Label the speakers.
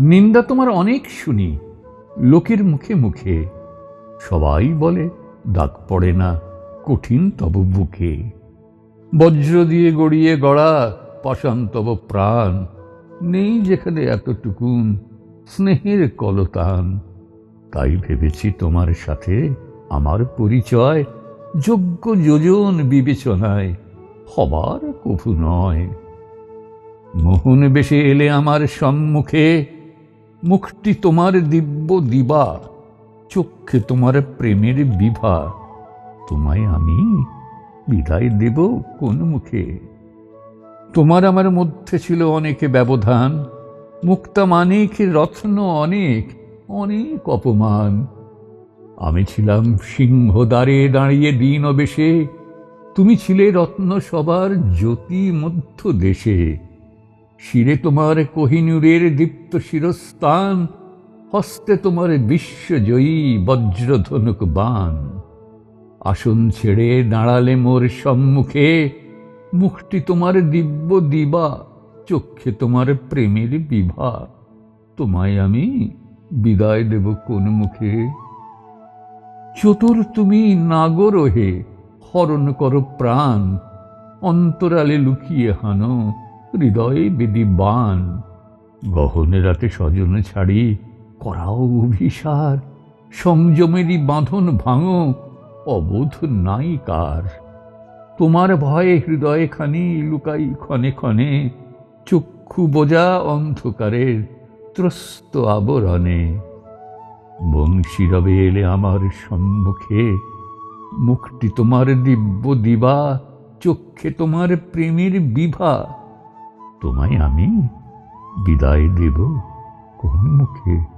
Speaker 1: নিন্দা তোমার অনেক শুনি, লোকের মুখে মুখে। সবাই বলে, দাগ পড়ে না, কঠিন তব বুকে। বজ্র দিয়ে গড়িয়ে গড়া পাষাণ তব প্রাণ। নেই যেখানে এতটুকুন স্নেহের কলতান। তাই ভেবেছি তোমার সাথে আমার পরিচয় যোগ্য যোজন বিবেচনায় হবার কভু নয়। মোহন বেশে এলে আমার সম্মুখে মুখটি তোমার দিব্য দিবা, চক্ষে তোমার প্রেমের বিভা। তোমায় আমি বিদায় দেব কোন মুখে? তোমার আমার মধ্যে ছিল অনেকে ব্যবধান, মুক্তা মানিক, রত্ন অনেক অনেক অপমান। আমি ছিলাম সিংহ দ্বারে দাঁড়িয়ে দিন বেশে তুমি ছিলে রত্ন সবার জ্যোতি মধ্য দেশে। শিরে তোমার কোহিনুরের দীপ্ত শিরস্থান, হস্তে তোমার বিশ্বজয়ী বজ্রধনুক বান। আসন ছেড়ে দাঁড়ালে মোর সম্মুখে, মুখটি তোমার দিব্য দিবা, চক্ষে তোমার প্রেমের বিভা। তোমায় আমি বিদায় দেব কোন মুখে? চতুর তুমি নাগর হে হরণ কর প্রাণ, অন্তরালে লুকিয়ে হানো হৃদয়ে বেদি বান গহনে রাতে স্বজন ছাড়ি করাও অভিসার। সংযমেরই বাঁধন ভাঙো, অবোধ নাই কার। তোমার ভয়ে হৃদয়ে খানি লুকাই ক্ষণে ক্ষণে, চক্ষু বোঝা অন্ধকারের ত্রস্ত আবরণে। বংশী রবে এলে আমার সম্মুখে মুখটি তোমার দিব্য দিবা, চক্ষে তোমার প্রেমের বিভা। তোমায় আমি বিদায় দেব কোন মুখে।